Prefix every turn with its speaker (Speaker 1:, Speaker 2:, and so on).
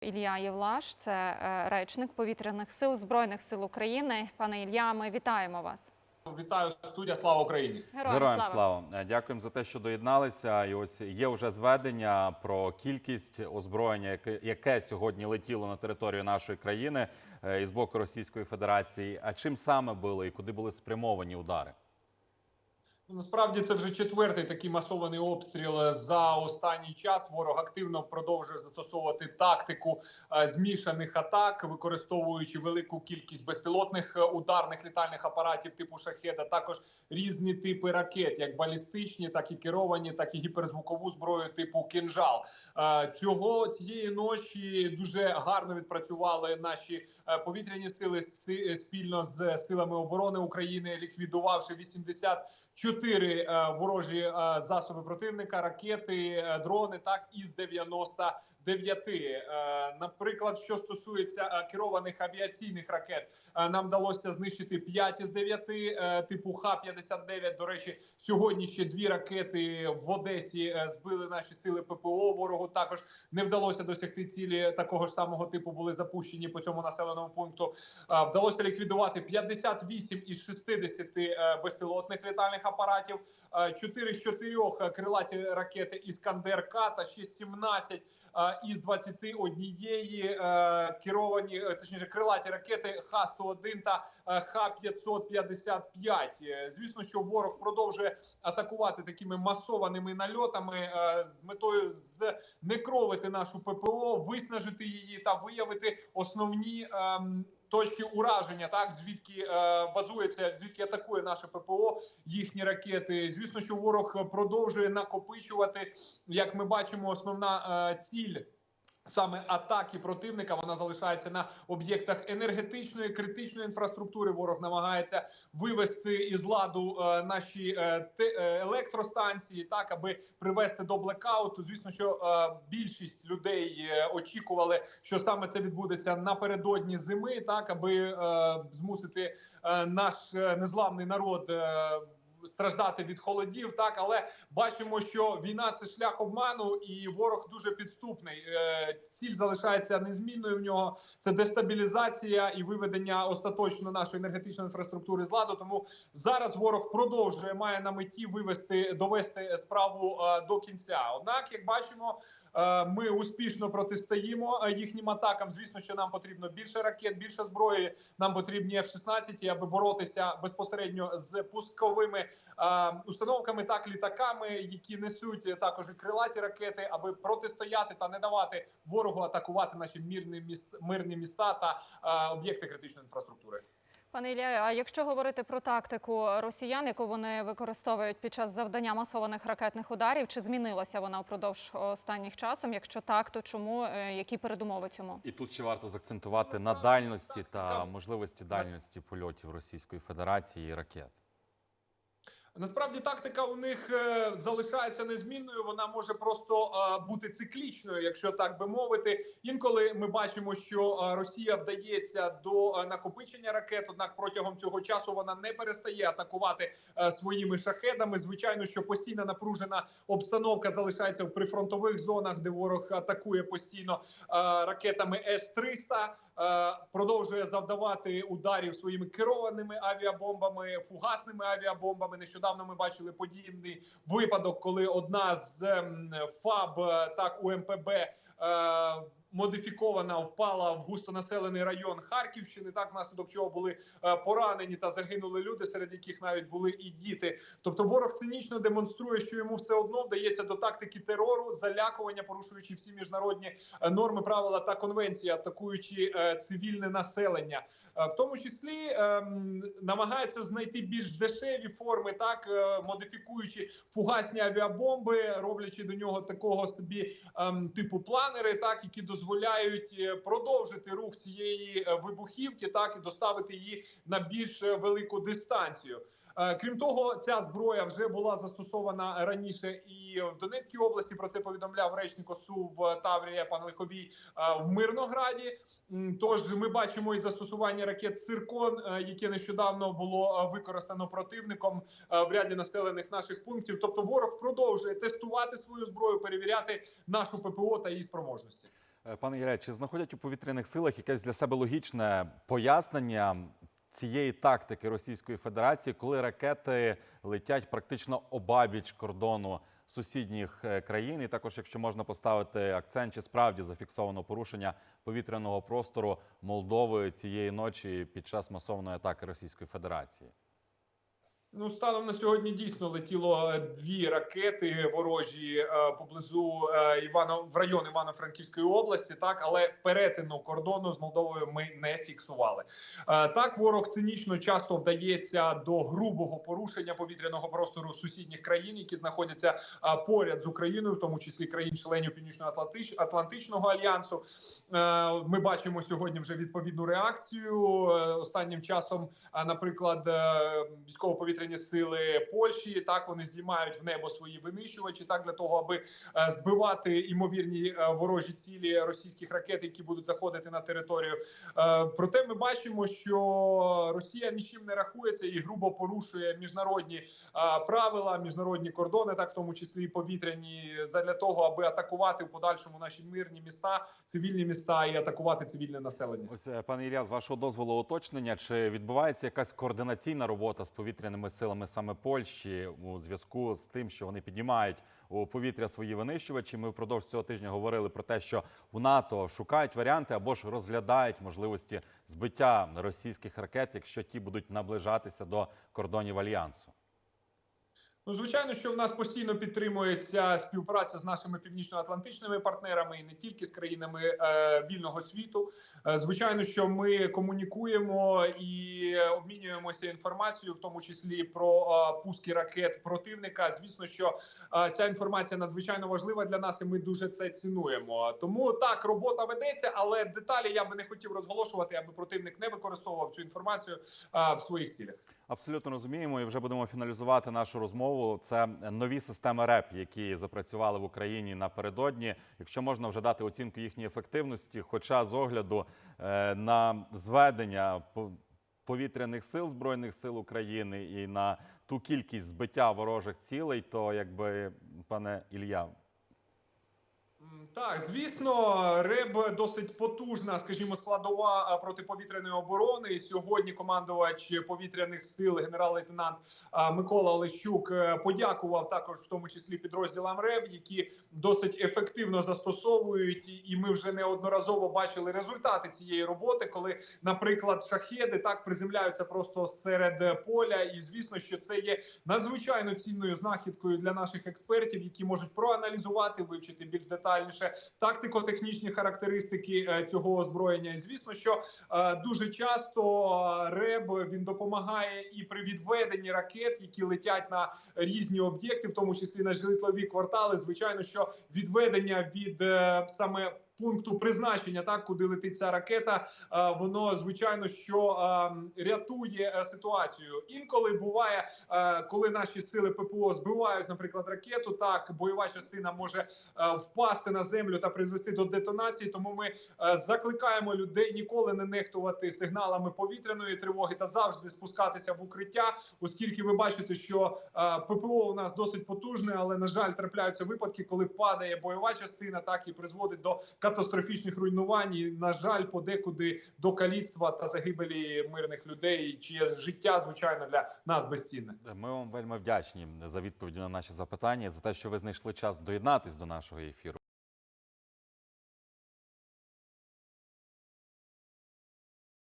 Speaker 1: Ілля Євлаш, це е, речник повітряних сил Збройних сил України. Пане Ілля, ми вітаємо вас.
Speaker 2: Вітаю студія. Слава Україні!
Speaker 1: Героям,
Speaker 3: Героям
Speaker 1: слава.
Speaker 3: слава. Е, Дякуємо за те, що доєдналися. І ось є вже зведення про кількість озброєння, яке, яке сьогодні летіло на територію нашої країни е, із боку Російської Федерації. А чим саме було і куди були спрямовані удари?
Speaker 2: Насправді це вже четвертий такий масований обстріл за останній час. Ворог активно продовжує застосовувати тактику е, змішаних атак, використовуючи велику кількість безпілотних е, ударних літальних апаратів типу шахеда. Також різні типи ракет, як балістичні, так і керовані, так і гіперзвукову зброю типу кінжал. Е, цього цієї ночі дуже гарно відпрацювали наші е, повітряні сили е, спільно з силами оборони України, ліквідувавши 84 ворожі засоби противника, ракети, дрони, так і з 90 9. Е, наприклад, що стосується е, керованих авіаційних ракет, е, нам вдалося знищити 5 із 9, типу Х-59. До речі, сьогодні ще дві ракети в Одесі збили наші сили ППО. Ворогу також не вдалося досягти цілі такого ж самого типу. Були запущені по цьому населеному пункту. Вдалося ліквідувати 58 із 60 безпілотних літальних апаратів. 4 з 4 крилаті ракети Іскандер К та ще 17 е, із 21 е, керовані, е, точніше, крилаті ракети Х-101 та е, Х-555. Е, Звісно, що ворог продовжує атакувати такими масованими нальотами е, з метою знекровити нашу ППО, виснажити її та виявити основні ем, точки ураження, так звідки е, базується, звідки атакує наше ППО, їхні ракети. Звісно, що ворог продовжує накопичувати. Як ми бачимо, основна е, ціль. Саме атаки противника вона залишається на об'єктах енергетичної критичної інфраструктури. Ворог намагається вивести із ладу е, наші е, е, електростанції, так аби привести до блекауту. Звісно, що е, більшість людей е, очікували, що саме це відбудеться напередодні зими, так аби е, змусити е, наш е, незламний народ. е, Страждати від холодів, так але бачимо, що війна це шлях обману, і ворог дуже підступний. Е, ціль залишається незмінною. В нього це дестабілізація і виведення остаточно нашої енергетичної інфраструктури з ладу. Тому зараз ворог продовжує має на меті вивести довести справу е, до кінця. Однак, як бачимо. Е, Ми успішно протистоїмо е, їхнім атакам. Звісно, що нам потрібно більше ракет, більше зброї. Нам потрібні F-16, аби боротися безпосередньо з пусковими е, установками, так літаками, які несуть також і крилаті ракети, аби протистояти та не давати ворогу атакувати наші мирні міс- міста та об'єкти критичної інфраструктури.
Speaker 1: Пане Ілля, а якщо говорити про тактику росіян, яку вони використовують під час завдання масованих ракетних ударів, чи змінилася вона впродовж останніх часом? Якщо так, то чому Е, які передумови цьому?
Speaker 3: І тут ще варто заакцентувати на дальності та можливості дальності польотів Російської Федерації і ракет.
Speaker 2: Насправді тактика у них е, залишається незмінною. Вона може просто е, бути циклічною, якщо так би мовити. Інколи ми бачимо, що е, Росія вдається до накопичення ракет. Однак протягом цього часу вона не перестає атакувати своїми шахедами. Звичайно, що постійна напружена обстановка залишається в прифронтових зонах, де ворог атакує постійно ракетами С-300. е, Продовжує завдавати ударів своїми керованими авіабомбами, фугасними авіабомбами. Нещодавно ми бачили подібний випадок, коли одна з ФАБ е, так УМПБ е, модифікована впала в густонаселений район Харківщини. Так внаслідок чого були е, поранені та загинули люди, серед яких навіть були і діти. Тобто ворог цинічно демонструє, що йому все одно вдається до тактики терору, залякування, порушуючи всі міжнародні е, норми, правила та конвенції, атакуючи е, цивільне населення. Е, В тому числі ем, намагається знайти більш дешеві форми, так е, модифікуючи фугасні авіабомби, роблячи до нього такого собі ем, типу планери, так які дозволяють е, продовжити рух цієї е, вибухівки, так і доставити її на більш е, велику дистанцію. Е, Крім того, ця зброя вже була застосована раніше і в Донецькій області. Про це повідомляв речник ОСУ в Таврія пан Лиховій е, в Мирнограді. Тож ми бачимо і застосування ракет Циркон, е, яке нещодавно було використано противником в ряді населених наших пунктів. Тобто, ворог продовжує тестувати свою зброю, перевіряти нашу ППО та її спроможності.
Speaker 3: Пане Ілля, чи знаходять у повітряних силах якесь для себе логічне пояснення цієї тактики Російської Федерації, коли ракети летять практично обабіч кордону сусідніх е, країн? І також, якщо можна поставити акцент, чи справді зафіксовано порушення повітряного простору Молдови цієї ночі під час масованої атаки Російської Федерації?
Speaker 2: Ну, станом на сьогодні дійсно летіло е, дві ракети ворожі е, поблизу е, Івано в район Івано-Франківської області. Так, але перетину кордону з Молдовою ми не фіксували. Так, ворог цинічно часто вдається до грубого порушення повітряного простору сусідніх країн, які знаходяться поряд з Україною, в тому числі країн-членів Північно-Атлантичного альянсу. Ми бачимо сьогодні вже відповідну реакцію останнім часом. Наприклад, е, військово-повітряні сили Польщі так вони знімають в небо свої винищувачі, так для того, аби е, збивати імовірні е, ворожі цілі російських ракет, які будуть заходити на територію. Е, Проте ми бачимо, що Росія нічим не рахується і грубо порушує міжнародні правила, міжнародні кордони, так в тому числі і повітряні, задля того, аби атакувати в подальшому наші мирні міста, цивільні міста і атакувати цивільне населення.
Speaker 3: Ось, пане Ілля, з вашого дозволу уточнення, чи відбувається якась координаційна робота з повітряними силами саме Польщі у зв'язку з тим, що вони піднімають у повітря свої винищувачі? Ми впродовж цього тижня говорили про те, що в НАТО шукають варіанти або ж розглядають можливості збиття російських ракет, якщо ті будуть наближатися до кордонів альянсу.
Speaker 2: Ну, звичайно, що в нас постійно підтримується співпраця з нашими північно-атлантичними партнерами і не тільки з країнами е, вільного світу. Е, звичайно, що ми комунікуємо і обмінюємося інформацією, в тому числі про е, пуски ракет противника. Звісно, що е, ця інформація надзвичайно важлива для нас, і ми дуже це цінуємо. Тому так робота ведеться, але деталі я би не хотів розголошувати, аби противник не використовував цю інформацію е, в своїх цілях.
Speaker 3: Абсолютно розуміємо, і вже будемо фіналізувати нашу розмову. Це нові системи РЕП, які запрацювали в Україні напередодні. Якщо можна вже дати оцінку їхньої ефективності, хоча з огляду е, на зведення повітряних сил збройних сил України і на ту кількість збиття ворожих цілей, то якби пане Ілля,
Speaker 2: Так, звісно, РЕБ досить потужна, скажімо, складова протиповітряної оборони. І сьогодні командувач повітряних сил, генерал-лейтенант Микола Олещук, е, подякував також, в тому числі підрозділам РЕБ, які досить ефективно застосовують. І- ми вже неодноразово бачили результати цієї роботи, коли, наприклад, шахеди так приземляються просто серед поля. І звісно, що це є надзвичайно цінною знахідкою для наших експертів, які можуть проаналізувати, вивчити більш детальніше тактико-технічні характеристики е, цього озброєння. І звісно, що е, дуже часто РЕБ він допомагає і при відведенні ракет, які летять на різні об'єкти, в тому числі на житлові квартали. Звичайно, що відведення від е, саме пункту призначення, так куди летить ця ракета, е, воно звичайно що е, рятує е, ситуацію. Інколи буває, коли наші сили ППО збивають, наприклад, ракету, так бойова частина може впасти на землю та призвести до детонації. Тому ми закликаємо людей ніколи не нехтувати сигналами повітряної тривоги та завжди спускатися в укриття, оскільки ви бачите, що ППО у нас досить потужне, але на жаль, трапляються випадки, коли падає бойова частина, так і призводить до катастрофічних руйнувань. І, на жаль, подекуди до каліцтва та загибелі мирних людей, чиє життя звичайно для нас безцінне.
Speaker 3: ми вам вельми вдячні за відповіді на наші запитання, за те, що ви знайшли час доєднатись до нашого ефіру.